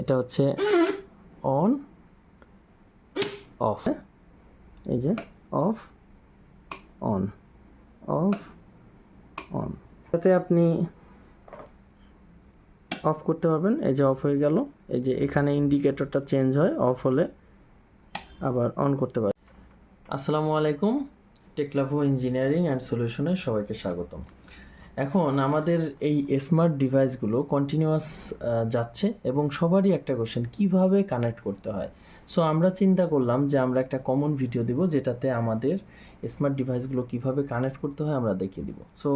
এটা হচ্ছে on of এই যে অফ অন অফ অন তাতে আপনি অফ করতে পারবেন, এই যে অফ হয়ে গেল, এই যে এখানে ইন্ডিকেটরটা চেঞ্জ হয় অফ হলে আবার অন করতে পারবেন। আসসালামু আলাইকুম টেকলাভো ইঞ্জিনিয়ারিং অ্যান্ড সলিউশনে সবাইকে স্বাগতম। এখন আমাদের এই স্মার্ট ডিভাইসগুলো কন্টিনিউয়াস যাচ্ছে এবং সবারই একটা কোশ্চেন কীভাবে কানেক্ট করতে হয়? সো আমরা চিন্তা করলাম যে আমরা একটা কমন ভিডিও দিব যেটাতে আমাদের স্মার্ট ডিভাইসগুলো কীভাবে কানেক্ট করতে হয় আমরা দেখিয়ে দিব। সো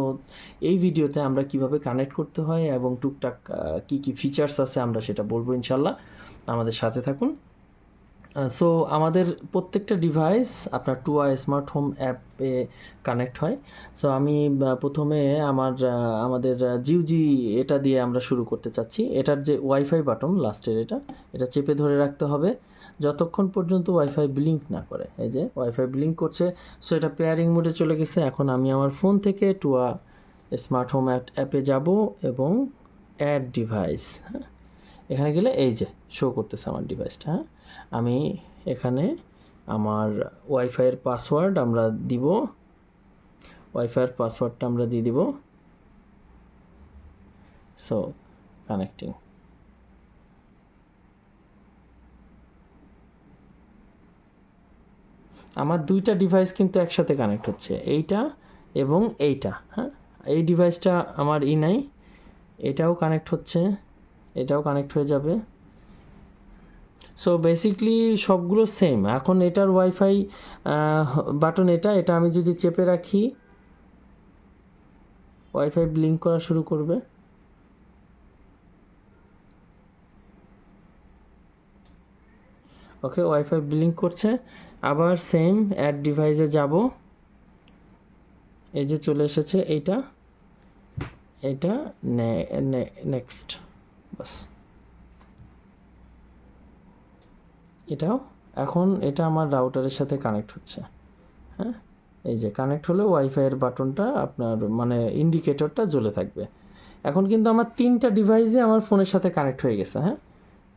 এই ভিডিওতে আমরা কীভাবে কানেক্ট করতে হয় এবং টুকটাক কি কি ফিচার্স আছে আমরা সেটা বলব ইনশাল্লাহ। আমাদের সাথে থাকুন। সো আমাদের প্রত্যেকটা ডিভাইস আপনার টু আই স্মার্ট হোম অ্যাপে কানেক্ট হয়। সো আমি প্রথমে আমার আমাদের জিউজি এটা দিয়ে আমরা শুরু করতে চাচ্ছি। এটার যে ওয়াইফাই বাটন লাস্টের এটা এটা চেপে ধরে রাখতে হবে। যতক্ষণ পর্যন্ত ওয়াইফাই ব্লিঙ্ক না করে, এই যে ওয়াইফাই ব্লিঙ্ক করছে সো এটা পেয়ারিং মোডে চলে গেছে। এখন আমি আমার ফোন থেকে টুয়া স্মার্ট হোম অ্যাপে যাব এবং অ্যাড ডিভাইস হ্যাঁ? এখানে গেলে এই যে শো করতেছে আমার ডিভাইসটা হ্যাঁ? আমি এখানে আমার ওয়াইফাইয়ের পাসওয়ার্ড আমরা দিব ওয়াইফাইয়ের পাসওয়ার্ডটা আমরা দিয়ে দিব। সো কানেক্টিং আমার দুইটা ডিভাইস কিন্তু একসাথে কানেক্ট হচ্ছে, এইটা এবং এইটা হ্যাঁ? এই ডিভাইসটা আমার ই নাই, এটাও কানেক্ট হচ্ছে। এটাও কানেক্ট হয়ে যাবে। সো বেসিকলি সবগুলো সেম এখন এটার ওয়াইফাই বাটন এটা এটা আমি যদি চেপে রাখি ওয়াইফাই ব্লিঙ্ক করা শুরু করবে। ওকে ওয়াইফাই ব্লিঙ্ক করছে। আবার সেম অ্যাড ডিভাইসে যাব। এই যে চলে এসেছে, এইটা। এটা নেক্সট বাস। এটাও? এখন এটা আমার রাউটারের সাথে কানেক্ট হচ্ছে। হ্যাঁ? এই যে কানেক্ট হলে ওয়াইফাইয়ের বাটনটা আপনার মানে ইন্ডিকেটরটা জ্বলে থাকবে। এখন কিন্তু আমার তিনটা ডিভাইসে আমার ফোনের সাথে কানেক্ট হয়ে গেছে হ্যাঁ?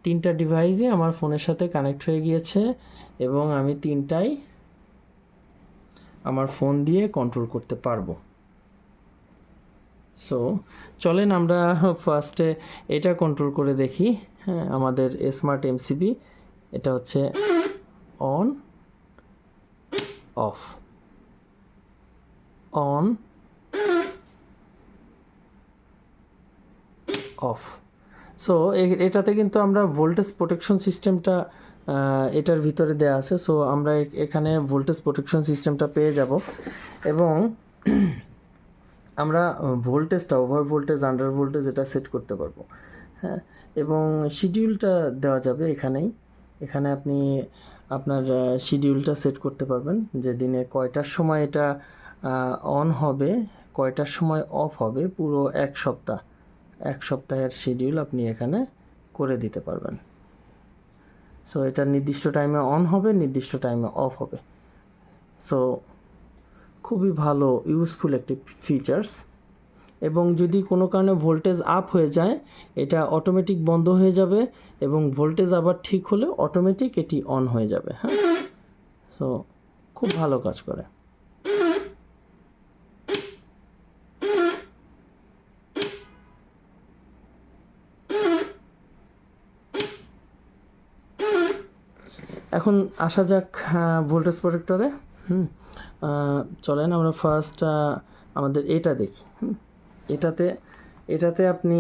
তিনটা ডিভাইসই আমার ফোনের সাথে কানেক্ট হয়ে গিয়েছে এবং আমি তিনটাই আমার ফোন দিয়ে কন্ট্রোল করতে পারব। সো চলেন আমরা ফার্স্টে এটা কন্ট্রোল করে দেখি। হ্যাঁ আমাদের স্মার্ট এমসিবি এটা হচ্ছে on off on off so এটাতে কিন্তু আমরা ভোল্টেজ প্রোটেকশন সিস্টেমটা এটার ভিতরে দেয়া আছে। সো আমরা এখানে ভোল্টেজ প্রোটেকশন সিস্টেমটা পেয়ে যাব। এবং আমরা ভোল্টেজটা ওভার ভোল্টেজ আন্ডার ভোল্টেজ এটা সেট করতে পারব। হ্যাঁ? এবং শিডিউলটা দেওয়া যাবে এখানেই। এখানে আপনি আপনার শিডিউলটা সেট করতে পারবেন যে দিনে কয়টার সময় এটা অন হবে, কয়টার সময় অফ হবে, পুরো এক সপ্তাহ। এক সপ্তাহের শিডিউল আপনি এখানে করে দিতে পারবেন। সো এটা নির্দিষ্ট টাইমে অন হবে, নির্দিষ্ট টাইমে অফ হবে। সো খুবই ভালো ইউজফুল একটি ফিচার্স এবং যদি কোনো কারণে ভোল্টেজ আপ হয়ে যায়, এটা অটোমেটিক বন্ধ হয়ে যাবে এবং ভোল্টেজ আবার ঠিক হলে অটোমেটিক এটি অন হয়ে যাবে হ্যাঁ? সো খুব ভালো কাজ করে। এখন আসা যাক ভোল্টেজ প্রোটেক্টরে হুম? চলেন আমরা ফার্স্ট আমাদের এটা দেখি এটাতে এটাতে আপনি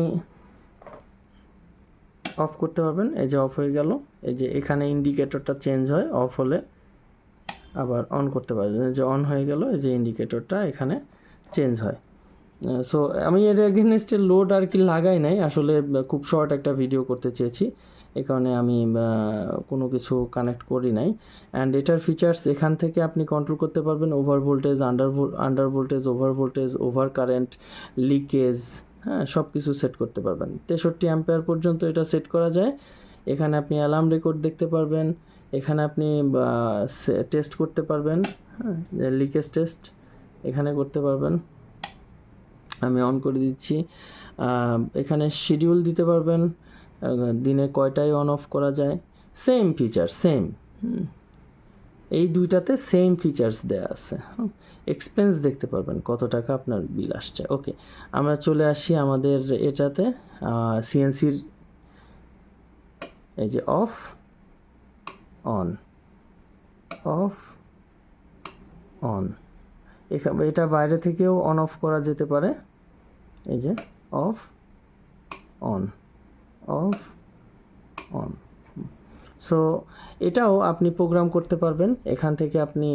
অফ করতে পারবেন, এই যে অফ হয়ে গেল, এই যে এখানে ইন্ডিকেটরটা চেঞ্জ হয় অফ হলে আবার অন করতে পারবেন যে অন হয়ে গেল, এই যে ইন্ডিকেটরটা এখানে চেঞ্জ হয়। সো আমি এর এগেনস্টে লোড আর কি লাগাই নাই, আসলে খুব শর্ট একটা ভিডিও করতে চেয়েছি। এই কারণে আমি কোনো কিছু কানেক্ট করি নাই। অ্যান্ড এটার ফিচার্স এখান থেকে আপনি কন্ট্রোল করতে পারবেন over voltage under under voltage over voltage over current leakage হ্যাঁ সব কিছু সেট করতে পারবেন। তেষট্টি অ্যাম্পেয়ার পর্যন্ত এটা সেট করা যায়। এখানে আপনি অ্যালার্ম রেকর্ড দেখতে পারবেন। এখানে আপনি টেস্ট করতে পারবেন। হ্যাঁ লিকেজ টেস্ট এখানে করতে পারবেন। আমি অন করে দিচ্ছি। এখানে শিডিউল দিতে পারবেন। দিনে কয়টায় অন অফ করা যায়? সেম ফিচার সেম এই দুইটাতে সেম ফিচার্স দেওয়া আছে। এক্সপেন্স দেখতে পারবেন, কত টাকা আপনার বিল আসছে। ওকে আমরা চলে আসি আমাদের এটাতে সিএনসির এই যে অফ অন অফ অন এটা বাইরে থেকেও অন অফ করা যেতে পারে। এই যে off on off on so এটাও আপনি প্রোগ্রাম করতে পারবেন। এখান থেকে আপনি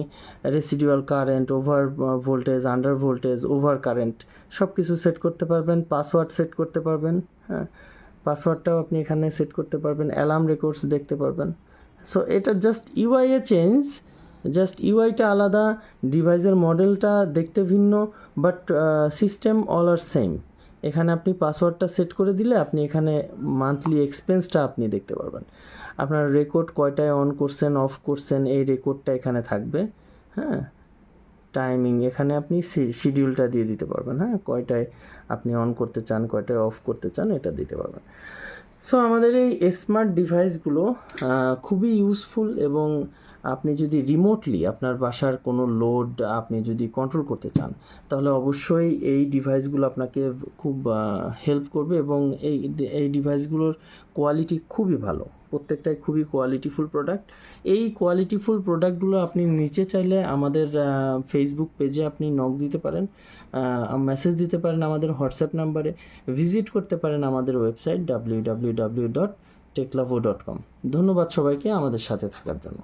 residual current over voltage under voltage over current সব কিছু সেট করতে পারবেন। পাসওয়ার্ড সেট করতে পারবেন। হ্যাঁ পাসওয়ার্ডটাও আপনি এখানে সেট করতে পারবেন। অ্যালার্ম রেকর্ডস দেখতে পারবেন। সো এটা জাস্ট ইউআই এ চেঞ্জ জাস্ট ইউআইটা আলাদা। ডিভাইসের মডেলটা দেখতে ভিন্ন। But system all are same এখানে আপনি পাসওয়ার্ডটা সেট করে দিলে আপনি এখানে মান্থলি এক্সপেন্সটা আপনি দেখতে পারবেন। আপনার রেকর্ড কয়টায় অন করছেন অফ করছেন, এই রেকর্ডটা এখানে থাকবে। হ্যাঁ? টাইমিং এখানে আপনি শিডিউলটা দিয়ে দিতে পারবেন। হ্যাঁ? কয়টায় আপনি অন করতে চান, কয়টায় অফ করতে চান, এটা দিতে পারবেন। সো আমাদের এই স্মার্ট ডিভাইসগুলো খুবই ইউজফুল এবং আপনি যদি রিমোটলি আপনার বাসার কোনো লোড আপনি যদি কন্ট্রোল করতে চান, তাহলে অবশ্যই এই ডিভাইসগুলো আপনাকে খুব হেল্প করবে এবং এই এই ডিভাইসগুলোর কোয়ালিটি খুবই ভালো। প্রত্যেকটাই খুবই কোয়ালিটিফুল প্রোডাক্ট এই কোয়ালিটিফুল প্রোডাক্টগুলো আপনি নিচে চাইলে আমাদের ফেসবুক পেজে আপনি নক দিতে পারেন মেসেজ দিতে পারেন আমাদের হোয়াটসঅ্যাপ নাম্বারে ভিজিট করতে পারেন আমাদের website W W W dot Techlavo dot com ধন্যবাদ সবাইকে আমাদের সাথে থাকার জন্য।